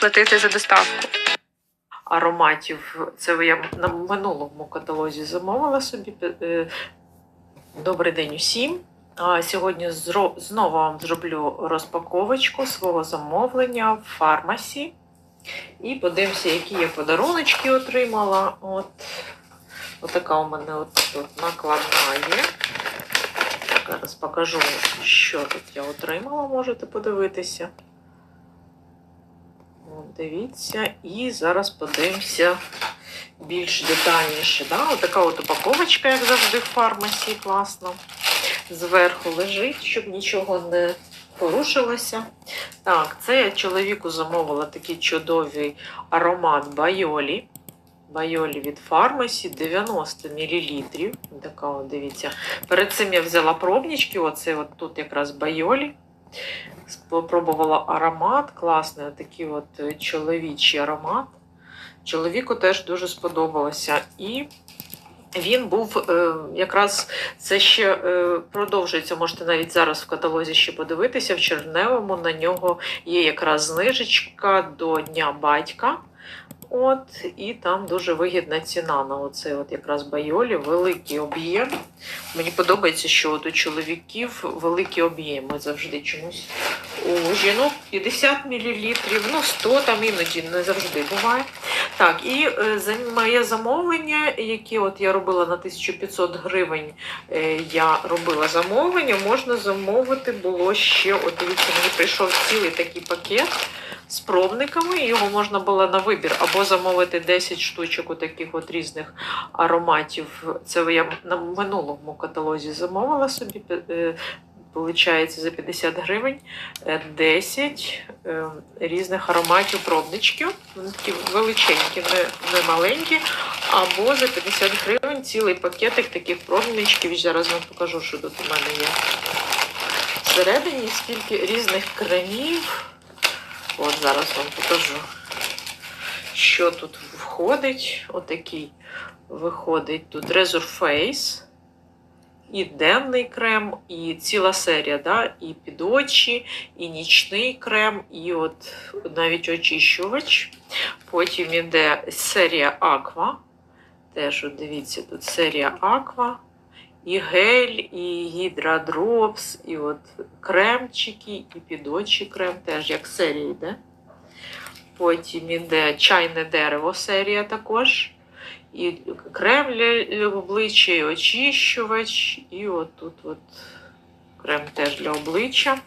платити за доставку. ароматів. Це я на минулому каталозі замовила собі. Е, Добрий день усім. Сьогодні знову вам зроблю розпаковочку свого замовлення в фармасі. І подивимося, які я подаруночки отримала. От, така у мене от тут накладна є. Зараз покажу, що тут я отримала, можете подивитися. От, дивіться, і зараз подивимося більш детальніше. Да? От така от упаковочка, як завжди, в фармасі, класно. Зверху лежить, щоб нічого не порушилося. Так, це я чоловіку замовила такий чудовий аромат Байолі. Байолі від фармасі 90 мл. Така от, дивіться. Перед цим я взяла пробнички, оце от тут якраз Байолі. Спробувала аромат, класний, такий от е, чоловічий аромат. Чоловіку теж дуже сподобалося. І він був е, якраз це ще е, продовжується. Можете навіть зараз в каталозі ще подивитися. В червневому на нього є якраз знижечка до Дня батька. От, і там дуже вигідна ціна на оцей от якраз байолі, великий об'єм. Мені подобається, що от у чоловіків великі об'єми завжди чомусь. У жінок 50 мл, ну 100 там іноді не завжди буває. Так, і е, моє замовлення, яке от я робила на 1500 гривень, е, я робила замовлення, можна замовити було ще, от дивіться, мені прийшов цілий такий пакет з пробниками. Його можна було на вибір або замовити 10 штучок у таких от різних ароматів. Це я на минулому каталозі замовила собі. е, Получається за 50 гривень е, 10 е, різних ароматів пробничків. Такі величенькі, не, не маленькі. Або за 50 гривень цілий пакетик таких пробничків. Зараз вам покажу, що тут у мене є. Всередині скільки різних кремів. От зараз вам покажу, що тут входить. Отакий виходить тут Razor Face, і денний крем, і ціла серія, да? і під очі, і нічний крем, і от навіть очищувач. Потім іде серія Aqua. Теж от дивіться, тут серія Aqua. І гель, і гідрадропс, і от кремчики, і під крем, теж як серія йде. Потім іде чайне дерево серія також. І крем для обличчя, і очищувач, і от тут от крем теж для обличчя.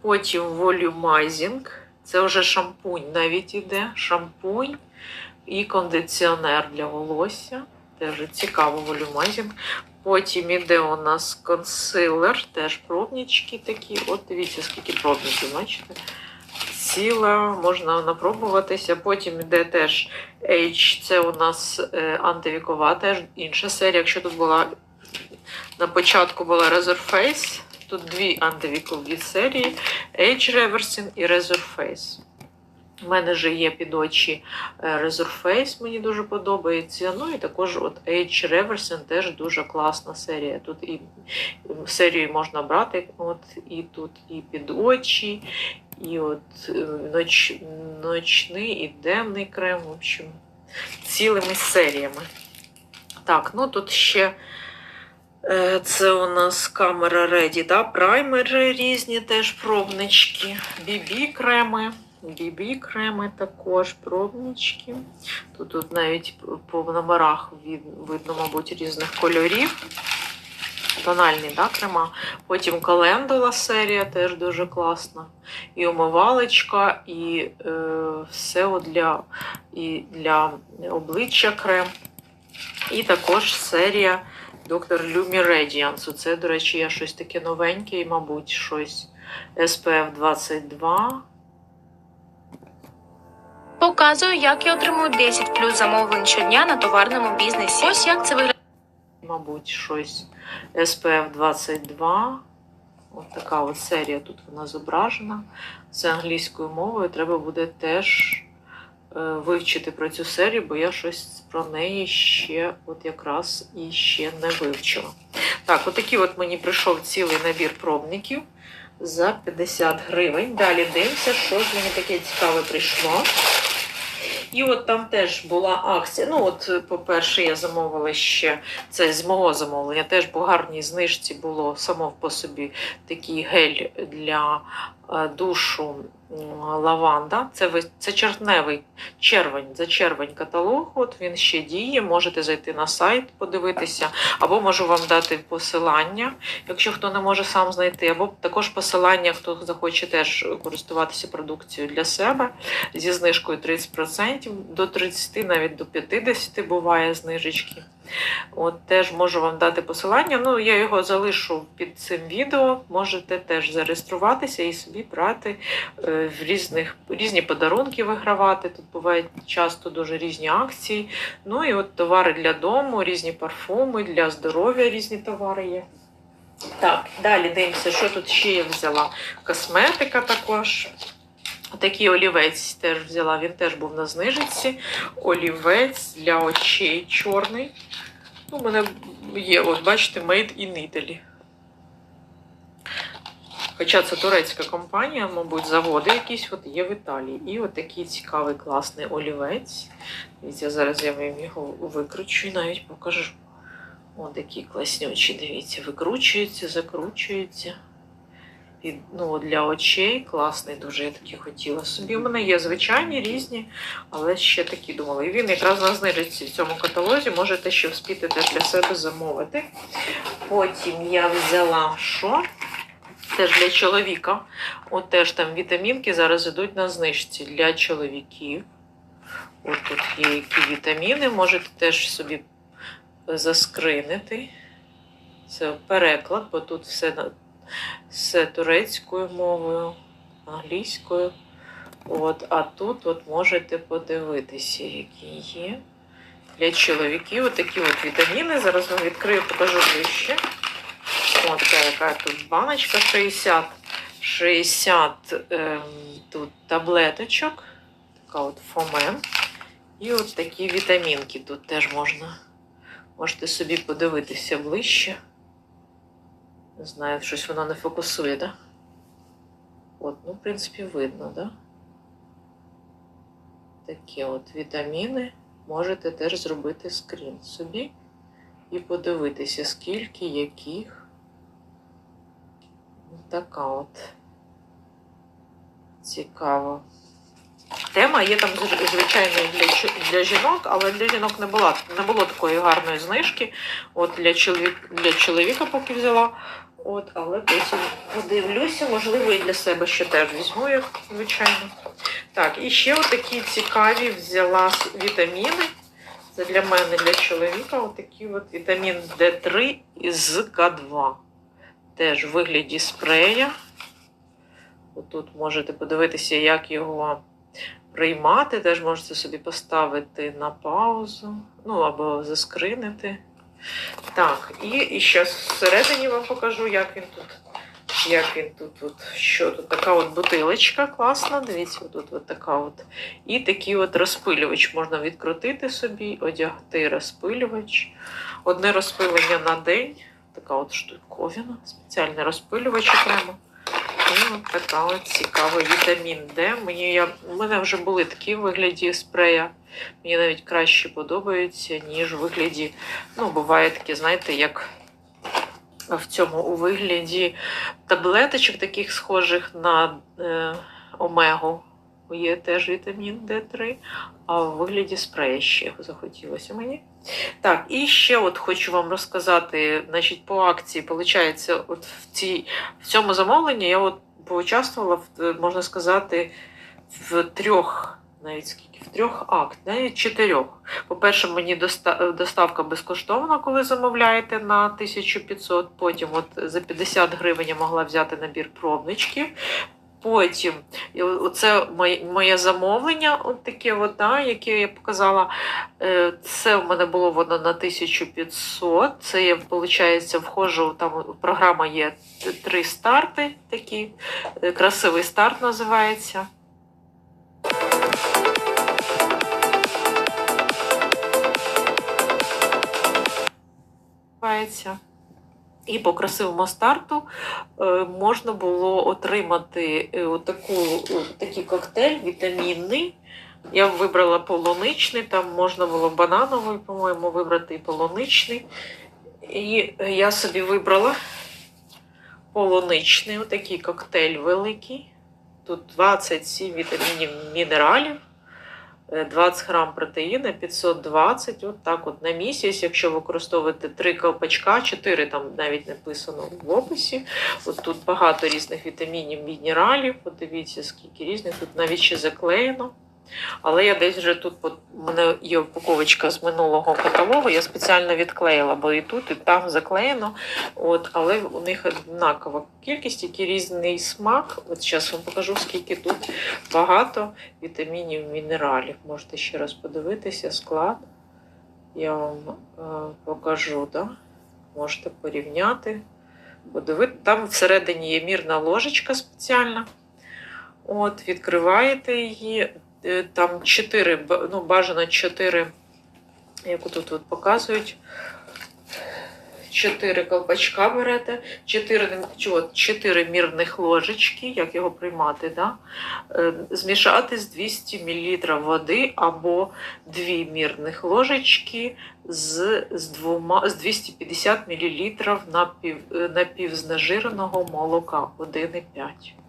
Потім волюмайзінг. Це вже шампунь навіть іде. Шампунь і кондиціонер для волосся. Теж цікаво волюмайзінг. Потім іде у нас консилер, теж пробнички такі. От дивіться, скільки пробників, бачите? Ціла, можна напробуватися. Потім йде теж H, це у нас е, антивікова, теж інша серія. Якщо тут була на початку була Razor Face, тут дві антивікові серії: H Reversing і Razor Face. У мене вже є під очі е, Razor Face, мені дуже подобається. Ну і також от H Reversing теж дуже класна серія. Тут і серію можна брати, от і тут і під очі, і от е, ноч, ночний і денний крем, в общем, цілими серіями. Так, ну тут ще е, це у нас камера Ready, да? праймери різні теж пробнички, BB креми. BB креми також пробнички. Тут, тут навіть по номерах видно, мабуть, різних кольорів. Тональні да, крема. Потім календула серія теж дуже класна. І омивалочка, і е, все для, і для обличчя крем. І також серія Dr. Lumi Radiance. Це, до речі, я щось таке новеньке, і, мабуть, щось SPF 22. Показую, як я отримую 10 плюс замовлень щодня на товарному бізнесі. Ось як це виглядає. мабуть, щось SPF 22. От така от серія тут вона зображена. Це англійською мовою. Треба буде теж е, вивчити про цю серію, бо я щось про неї ще от якраз і ще не вивчила. Так, отакий от мені прийшов цілий набір пробників. за 50 гривень. Далі дивимося, що ж мені таке цікаве прийшло. І от там теж була акція. Ну, от, по-перше, я замовила ще це з мого замовлення. Теж по гарній знижці було само по собі такий гель для душу лаванда. Це, це червневий червень, за червень каталог. От він ще діє. Можете зайти на сайт, подивитися, або можу вам дати посилання, якщо хто не може сам знайти, або також посилання, хто захоче теж користуватися продукцією для себе зі знижкою 30%, до 30%, навіть до 50% буває знижечки. От теж можу вам дати посилання. Ну, я його залишу під цим відео. Можете теж зареєструватися і собі брати е, в різних різні подарунки вигравати. Тут бувають часто дуже різні акції. Ну і от товари для дому, різні парфуми, для здоров'я різні товари є. Так, далі дивимося, що тут ще я взяла. Косметика також. Такий олівець теж взяла, він теж був на знижці. Олівець для очей чорний. Ну, у мене є, от бачите, Made in Italy. Хоча це турецька компанія, мабуть, заводи якісь от є в Італії. І от такий цікавий класний олівець. Дивіться, зараз я вам його викручу і навіть покажу. О, такі класнючі, дивіться, викручуються, закручуються. І, ну, для очей класний, дуже я такі хотіла собі. У мене є звичайні різні, але ще такі думала. І він якраз на знижці в цьому каталозі можете ще вспіти теж для себе замовити. Потім я взяла що? Теж для чоловіка. От теж там вітамінки зараз йдуть на знижці для чоловіків. От тут є які вітаміни, можете теж собі заскринити. Це переклад, бо тут все, все турецькою мовою, англійською. От, а тут от можете подивитися, які є. Для чоловіків такі от вітаміни. Зараз вам відкрию, покажу ближче. От яка тут баночка 60, 60 ем, тут таблеточок. Така от фомен. І от такі вітамінки тут теж можна. Можете собі подивитися ближче. Не знаю, щось воно не фокусує, да? От, ну, в принципі, видно, да? Такі от вітаміни. Можете теж зробити скрін собі і подивитися, скільки яких. Така от цікава. Тема є там звичайно для, для жінок, але для жінок не була не було такої гарної знижки. От для чоловік, для чоловіка поки взяла. От, але потім подивлюся, можливо, і для себе ще теж візьму, як звичайно. Так, і ще отакі цікаві взяла вітаміни. Це для мене, для чоловіка, отакий от вітамін D3 із К2. Теж в вигляді спрея. Отут можете подивитися, як його приймати. Теж можете собі поставити на паузу, ну або заскринити. Так, і, ще всередині вам покажу, як він тут. Як він тут, от, що тут така от бутилочка класна. Дивіться, тут от така от. І такий от розпилювач можна відкрутити собі, одягти розпилювач. Одне розпилення на день. Така от штуковина, спеціальний розпилювач окремо. От така цікава вітамін Д. Мені я, у мене вже були такі в вигляді спрея. Мені навіть краще подобаються, ніж у вигляді. Ну, буває такі, знаєте, як в цьому у вигляді таблеточок, таких схожих на е, омегу. Є теж вітамін Д3, а в вигляді спрея ще захотілося мені. Так, і ще от хочу вам розказати, значить, по акції, виходить, от в, цій, в цьому замовленні я от поучаствувала, в, можна сказати, в трьох, навіть скільки, в трьох акт, навіть чотирьох. По-перше, мені доста- доставка безкоштовна, коли замовляєте на 1500, потім от за 50 гривень я могла взяти набір пробничків. Потім моє, моє замовлення, от таке, от, да, яке я показала. Е, Це в мене було воно на 1500. Це я, виходить, входжу, там програма є три старти такі. Е, Красивий старт називається. Називається. І по красивому старту е, можна було отримати е, отаку, такий коктейль вітамінний. Я вибрала полуничний, там можна було банановий, по-моєму, вибрати і полуничний. І я собі вибрала полуничний, отакий коктейль великий. Тут 27 вітамінів мінералів, 20 грам протеїна 520, от так от на місяць, якщо використовувати 3 колпачка, 4 там навіть написано в описі. От тут багато різних вітамінів, мінералів. Подивіться, скільки різних, тут навіть ще заклеєно. Але я десь вже тут, у мене є упаковочка з минулого каталогу, я спеціально відклеїла, бо і тут, і там заклеєно. От, але у них однакова кількість, тільки різний смак. От зараз вам покажу, скільки тут багато вітамінів, мінералів. Можете ще раз подивитися склад. Я вам е, покажу, да? можете порівняти. Подивити. Там всередині є мірна ложечка спеціальна. От, відкриваєте її. Е, Там 4, ну, бажано 4, як тут от показують. 4 колпачка берете, 4, 4 мірних ложечки, як його приймати, да? Змішати з 200 мл води або 2 мірних ложечки з, з, двома, з 250 мл напів, е, напівзнежиреного молока 1,5.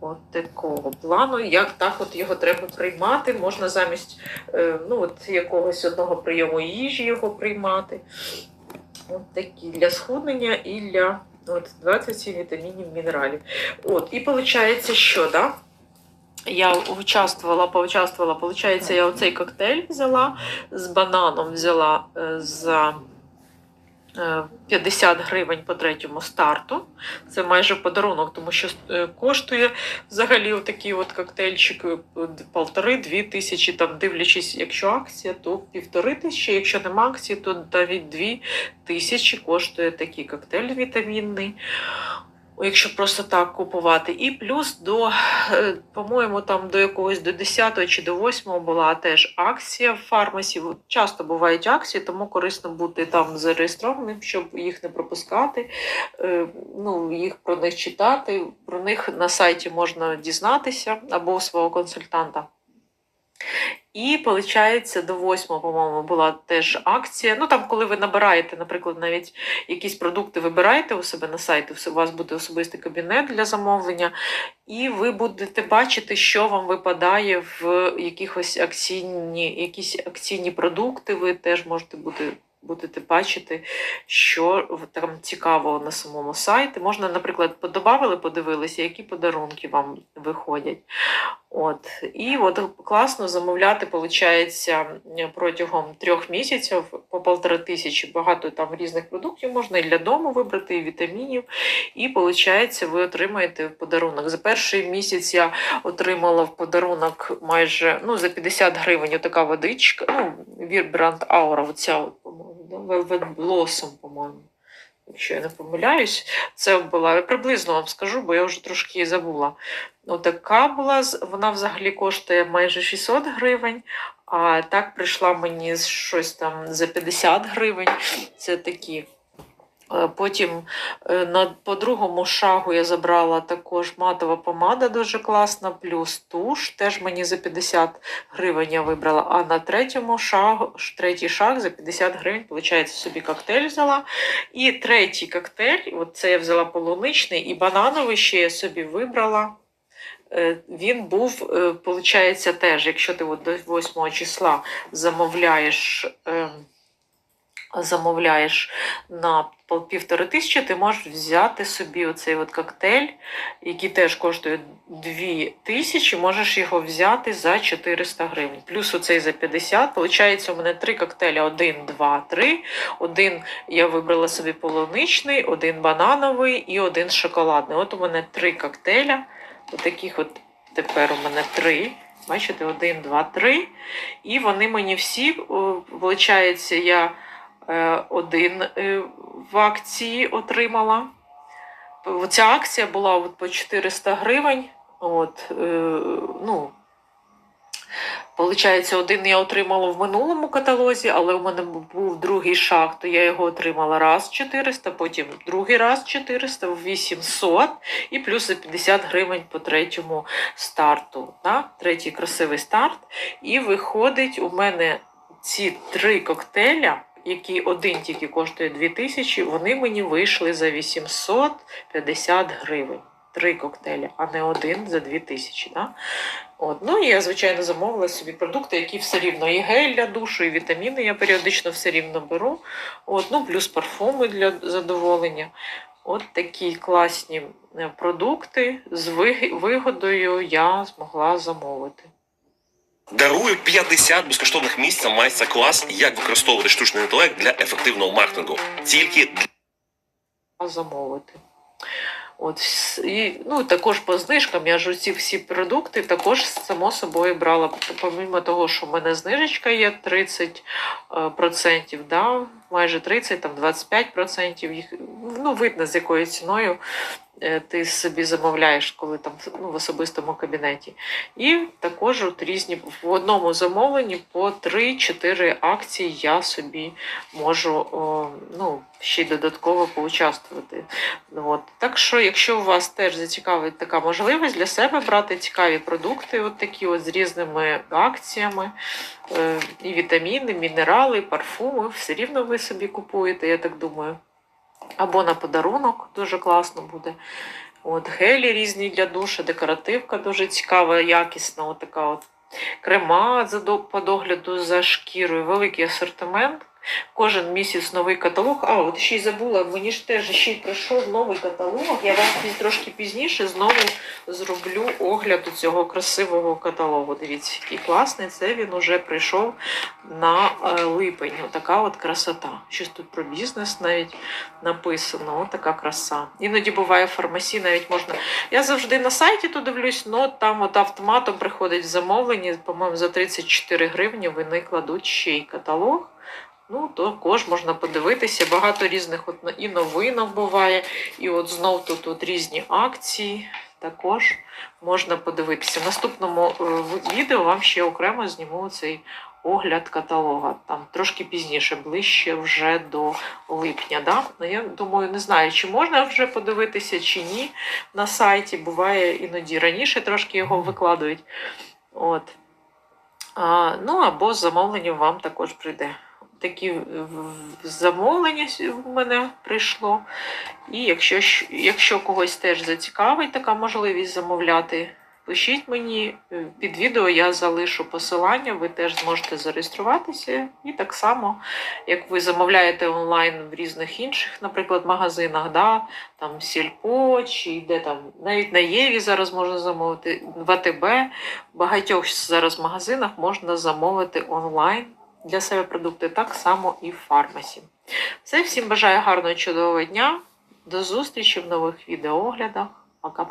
От такого плану, як так от його треба приймати. Можна замість е, ну, от якогось одного прийому їжі його приймати. От такі для схуднення і для от, 27 вітамінів, мінералів. От, і виходить, що, да? Я участвувала, поучаствувала, виходить, я оцей коктейль взяла з бананом взяла е, за 50 гривень по третьому старту. Це майже подарунок, тому що е, коштує взагалі такий от коктейльчик е, полтори-дві тисячі, там дивлячись, якщо акція, то півтори тисячі, якщо нема акції, то навіть дві тисячі коштує такий коктейль вітамінний. Якщо просто так купувати. І плюс до, е, по-моєму, там до якогось до 10 чи до 8 була теж акція в фармасі. Часто бувають акції, тому корисно бути там зареєстрованим, щоб їх не пропускати. Е, Ну, їх про них читати. Про них на сайті можна дізнатися або у свого консультанта. І, виходить, до 8, по-моєму, була теж акція. Ну, там, коли ви набираєте, наприклад, навіть якісь продукти вибираєте у себе на сайті, у вас буде особистий кабінет для замовлення, і ви будете бачити, що вам випадає в якихось акційні, якісь акційні продукти. Ви теж можете бути. Будете бачити, що там цікаво на самому сайті. Можна, наприклад, подобавили, подивилися, які подарунки вам виходять. От. І от класно замовляти, виходить, протягом трьох місяців по полтора тисячі. Багато там різних продуктів можна і для дому вибрати, і вітамінів. І виходить, ви отримаєте в подарунок. За перший місяць я отримала в подарунок майже ну, за 50 гривень така водичка. Ну, Вірбранд Аура, оця, Velvet Blossom, по-моєму. Якщо я не помиляюсь, це була я приблизно вам скажу, бо я вже трошки забула. Отака була, вона взагалі коштує майже 600 гривень, а так прийшла мені щось там за 50 гривень. Це такі. Е, Потім е, по другому шагу я забрала також матова помада дуже класна, плюс туш, теж мені за 50 гривень я вибрала. А на третьому шагу, третій шаг за 50 гривень, виходить, собі коктейль взяла. І третій коктейль, от це я взяла полуничний і банановий ще я собі вибрала. Е, Він був, виходить, теж, якщо ти от до 8 числа замовляєш. Замовляєш на півтори тисячі, ти можеш взяти собі оцей от коктейль, який теж коштує 2 тисячі, можеш його взяти за 400 гривень. Плюс оцей за 50. Получається, у мене три коктейлі: один, два, три. Один я вибрала собі полуничний, один банановий і один шоколадний. От у мене три коктейля. Отаких от тепер у мене три. Бачите, один, два, три. І вони мені всі, виходить, я один е, в акції отримала. Ця акція була от по 400 гривень. От, е, ну, Получається, один я отримала в минулому каталозі, але у мене був другий шаг, то я його отримала раз 400, потім другий раз 400, в 800 і плюс 50 гривень по третьому старту. Да? Третій красивий старт. І виходить у мене ці три коктейля, які один тільки коштує 2000, вони мені вийшли за 850 гривень. Три коктейлі, а не один за 2000. Да? От. Ну і я, звичайно, замовила собі продукти, які все рівно і гель для душу, і вітаміни я періодично все рівно беру. От, ну, плюс парфуми для задоволення. От такі класні е, продукти з вигодою я змогла замовити. Дарую 50 безкоштовних місць на майстер-клас, як використовувати штучний інтелект для ефективного маркетингу. Тільки замовити. От, і, ну, також по знижкам я ж ці всі продукти також само собою брала. Помимо того, що в мене знижечка є 30%, е, да, майже 30, там 25%, їх, ну, видно з якою ціною ти собі замовляєш, коли там ну, в особистому кабінеті. І також от різні в одному замовленні по 3-4 акції я собі можу ну, ще й додатково поучаствувати. Ну, От. Так що, якщо у вас теж зацікавить така можливість для себе брати цікаві продукти, от такі от з різними акціями, е, і вітаміни, мінерали, парфуми, все рівно ви собі купуєте, я так думаю. Або на подарунок дуже класно буде. От гелі різні для душа, декоративка дуже цікава, якісна, от така от крема по догляду за шкірою, великий асортимент. Кожен місяць новий каталог. А, от ще й забула, мені ж теж ще й прийшов новий каталог. Я вам трошки пізніше знову зроблю огляд у цього красивого каталогу. Дивіться, який класний. Це він уже прийшов на е, липень. Така от красота. Щось тут про бізнес навіть написано. От така краса. Іноді буває в фармасі, навіть можна. Я завжди на сайті то дивлюсь, але там от автоматом приходить замовлення, по-моєму, за 34 гривні вони кладуть ще й каталог. Ну, також можна подивитися. Багато різних от, і новинок буває. І от знов тут от різні акції. Також можна подивитися. В наступному е, відео вам ще окремо зніму цей огляд каталога. Там трошки пізніше, ближче вже до липня. Да? Ну, я думаю, не знаю, чи можна вже подивитися, чи ні на сайті. Буває іноді раніше трошки його викладують. От. А, ну або з замовленням вам також прийде. Такі замовлення в мене прийшло. І якщо, якщо когось теж зацікавить така можливість замовляти, пишіть мені е, під відео, я залишу посилання, ви теж зможете зареєструватися. І так само, як ви замовляєте онлайн в різних інших, наприклад, магазинах, да, там Сільпо, чи де там, навіть на Єві зараз можна замовити, в АТБ, в багатьох зараз магазинах можна замовити онлайн для себе продукти, так само і в фармасі. Все, всім бажаю гарного чудового дня. До зустрічі в нових відеооглядах. Пока.